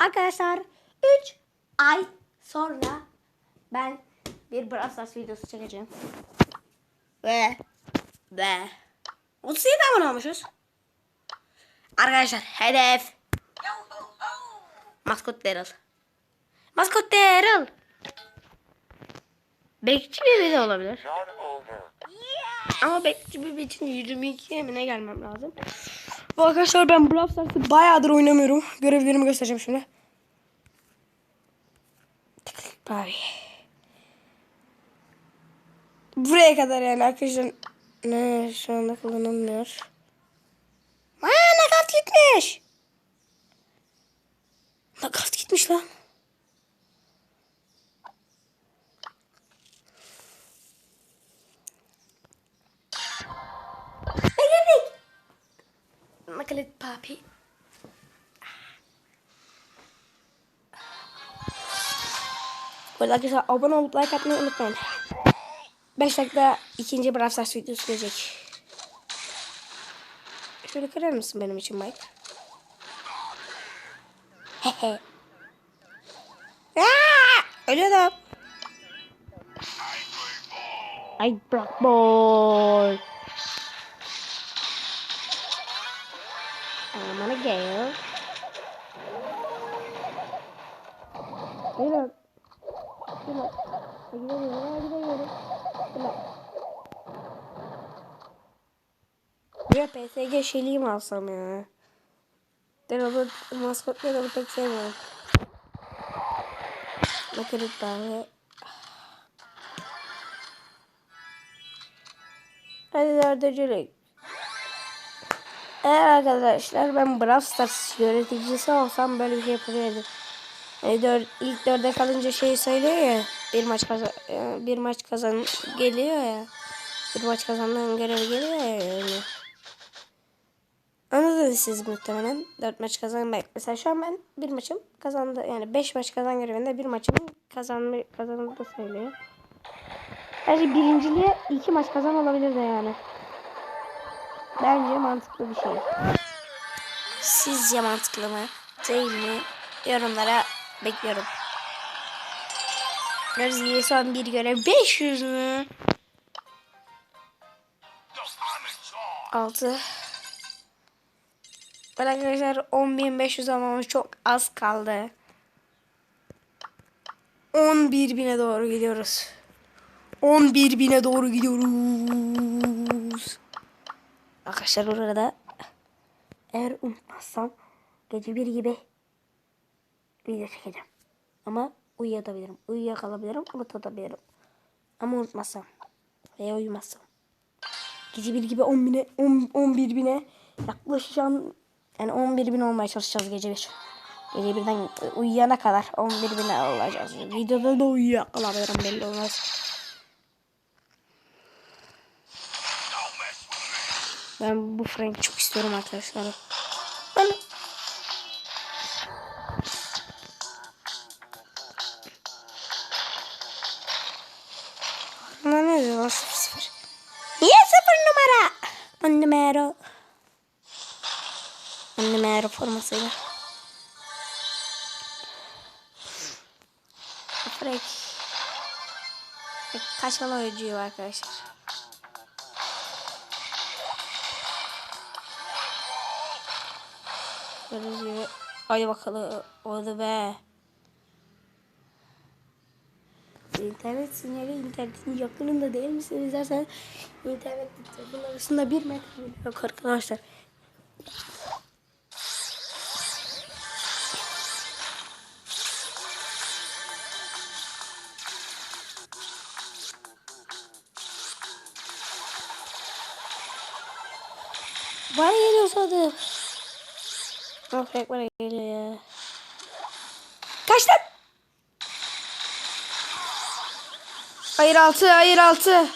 Arkadaşlar 3 ay sonra ben bir Brawl Stars videosu çekeceğim. Ve ve 37 abone olmuşuz. Arkadaşlar hedef Maskot Daryl. Maskot Daryl. Bekçi bir video olabilir. Ama bekçi bir için 22 emine gelmem lazım. Bu arkadaşlar ben Brawl Stars'ı bayağıdır oynamıyorum. Görevlerimi göstereceğim şimdi. Bari. Buraya kadar yani arkadaşlar. Ne şu anda kullanılmıyor. Aa nakavt gitmiş. Nakavt gitmiş lan. Ne geldik? Makalet papi. Arada arkadaşlar abone olup like atmayı unutmayın. 5 dakika ikinci Brawl Stars videosu gelecek. Şöyle kırar mısın benim için Mike? Hehe. Aa! Ölüyordum. Ay bırak boy. Aman a gale. Gel Gel Gidemiyorum, gidemiyorum. Gel Buraya PSG şeyliği mi alsam ya? Ben onu maskotları pek sevmiyorum. Bakın bari. Hadi dördüncülük. Eğer arkadaşlar ben Brawl Stars yöneticisi olsam böyle bir şey yapabilirdim. Yani dör, ilk dörde kalınca şey söylüyor ya bir maç kazan bir maç kazan geliyor ya bir maç kazandığın görevi geliyor ya öyle. Anladınız siz muhtemelen. Dört maç kazanmak. Mesela şu an ben bir maçım kazandı. Yani beş maç kazan görevinde bir maçımın kazanma, kazanıldı söylüyor. Bence birinciliğe iki maç kazan olabilir de yani. Bence mantıklı bir şey. Sizce mantıklı mı? Değil mi? Yorumlara bekliyorum. Gözgiye son bir görev 500 mü? 6 Ben arkadaşlar 10.500 almamız çok az kaldı. 11.000'e doğru gidiyoruz. 11.000'e doğru gidiyoruz. Arkadaşlar orada eğer unutmazsam gece bir gibi video çekeceğim. Ama uyuyabilirim. Uyuyakalabilirim. Unutabilirim. Ama unutmazsam veya uyumazsam. Gece bir gibi 10 bine, 10, 11 bine yaklaşacağım. Yani 11 bin olmaya çalışacağız gece bir. Gece birden uyuyana kadar 11 bine olacağız. Videoda da uyuyakalabilirim belli olmaz. Ben bu Frank çok istiyorum arkadaşlar. Ben Ama ne diyor lan sıfır sıfır. Niye sıfır numara? On numara. On numara formasıyla. Frank. Kaçmalı oyuncuyu var arkadaşlar. Gördüğünüz gibi. Hadi bakalım. Oldu be. İnternet sinyali internetin yakınında değil misiniz dersen internet telefon arasında bir metre yok arkadaşlar. Bana geliyorsa adı. Aferin bana geliyor ya. Kaçtım. Hayır altı, hayır altı.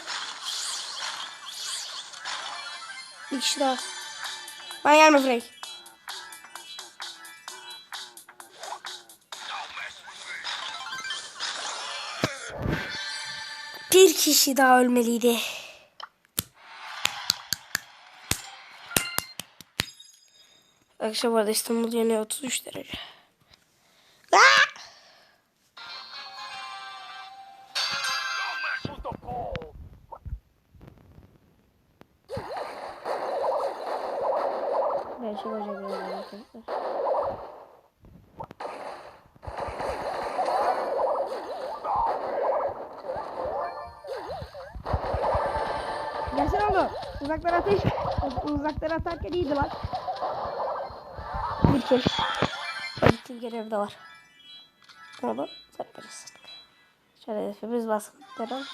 Bir kişi daha. Ben gelme Frank. Bir kişi daha ölmeliydi. Arkadaşlar bu arada İstanbul yanıyor 33 derece. Aa! Ben şey olacak arkadaşlar. Gelsene oğlum. Uzaklara ateş. Uzaklara atarken iyiydi bak. Bir kill görevi de var. Onu da sarparız. Şöyle hepimiz baskılayalım.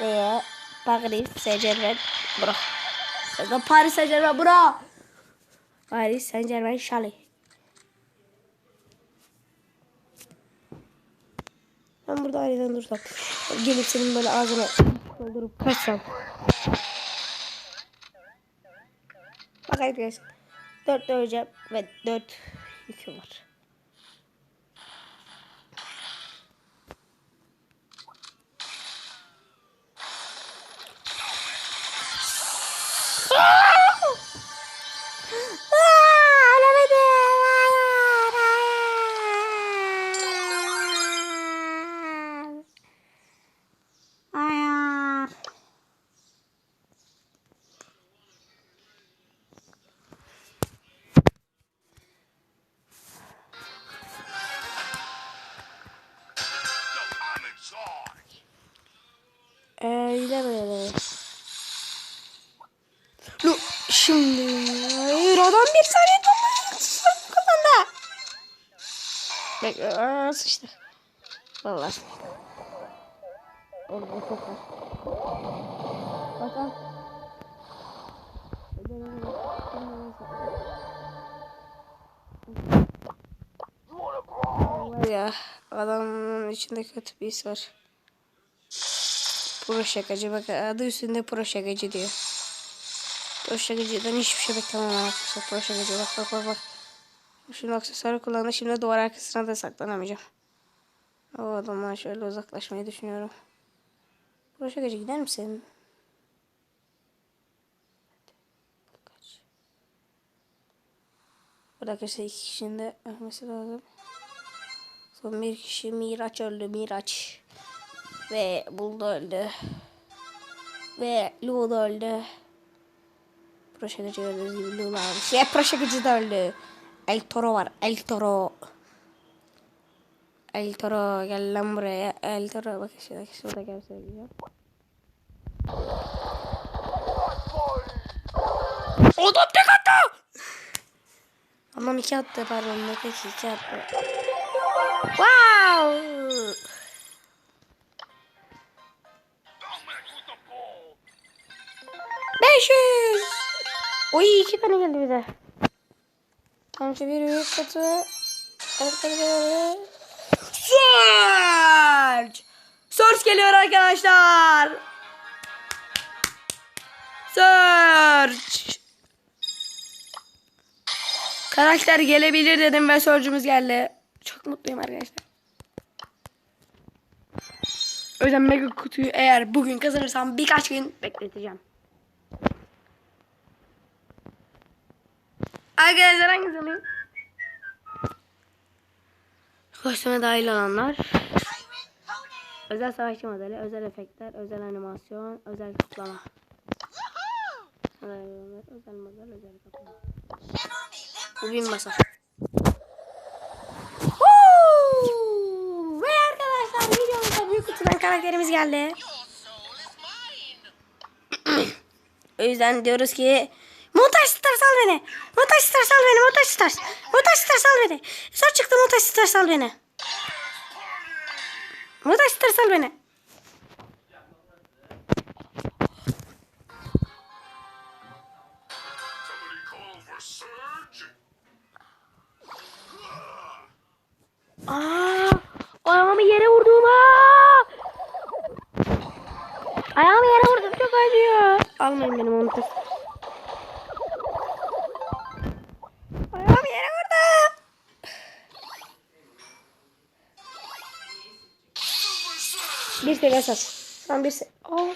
Ve Paris Saint Germain bro. Saka Paris Saint Germain bro. Paris Saint Germain Şali. Ben burada aileden dursam. Gelip senin böyle ağzına doldurup kaçsam. Bak arkadaşlar. Dört döveceğim ve dört yüküm var. Şimdi hayır adam bir saniye. Kafanda. Bekle aa, sıçtı. Vallahi. Orada çok var. Bakalım. Var ya adamın içinde kötü bir his var. Pro şakacı bak adı üstünde pro şakacı diyor. Pro şakacıdan hiçbir şey beklemem arkadaşlar. Pro şakacı bak bak bak bak. Şimdi aksesuarı kullandı. Şimdi duvar arkasına da saklanamayacağım. O adamdan şöyle uzaklaşmayı düşünüyorum. Pro şakacı gider misin? Burada arkadaşlar iki kişinin de ölmesi lazım. Son bir kişi Miraç öldü Miraç. Ve Bulda öldü. Ve Lu öldü. Proşakacı gördüğünüz gibi Lu abi. Şey Proşakacı da öldü. El Toro var. El Toro. El Toro gel lan buraya. El Toro bak şurada şurada gel söyleyeceğim. Adam tek attı. Adam iki attı pardon. Ne tek iki attı. Wow. Dominic Oy iki tane geldi bir de. Tam çeviriyor katı. Search. Search geliyor arkadaşlar. Search. Karakter gelebilir dedim ve Search'ümüz geldi. Çok mutluyum arkadaşlar. O mega kutuyu eğer bugün kazanırsam birkaç gün bekleteceğim. Arkadaşlar hangisi alayım? Kostüme dahil olanlar. Özel savaşçı modeli, özel efektler, özel animasyon, özel kutlama. Özel model, özel kutlama. Bu bin masa. Ve arkadaşlar videomuzda büyük kutudan karakterimiz geldi. O yüzden diyoruz ki Montaj Star sal beni. Montaj Star sal beni. Montaj Star. Montaj Star sal beni. Sor çıktı Montaj Star sal beni. Montaj Star sal beni. Aa, ayağımı yere vurdum. Aa! Ayağımı yere vurdum. Çok acıyor. Almayın benim Montaj. Bir seviye sat. Şu bir seviye. Oh.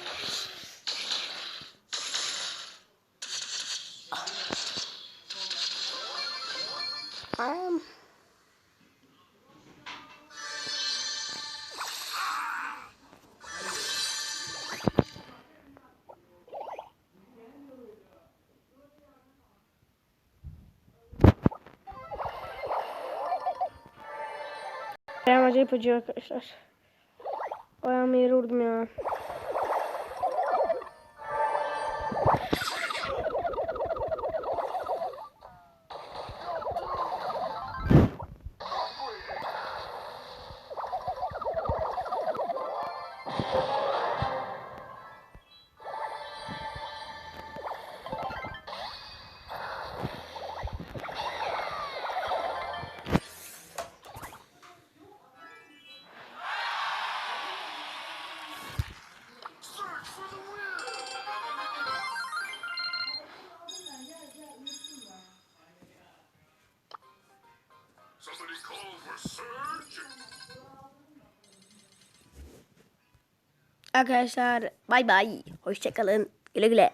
Um. Acayip acıyor arkadaşlar. Ayağımı yere vurdum ya. Arkadaşlar bay bay. Hoşçakalın. Güle güle.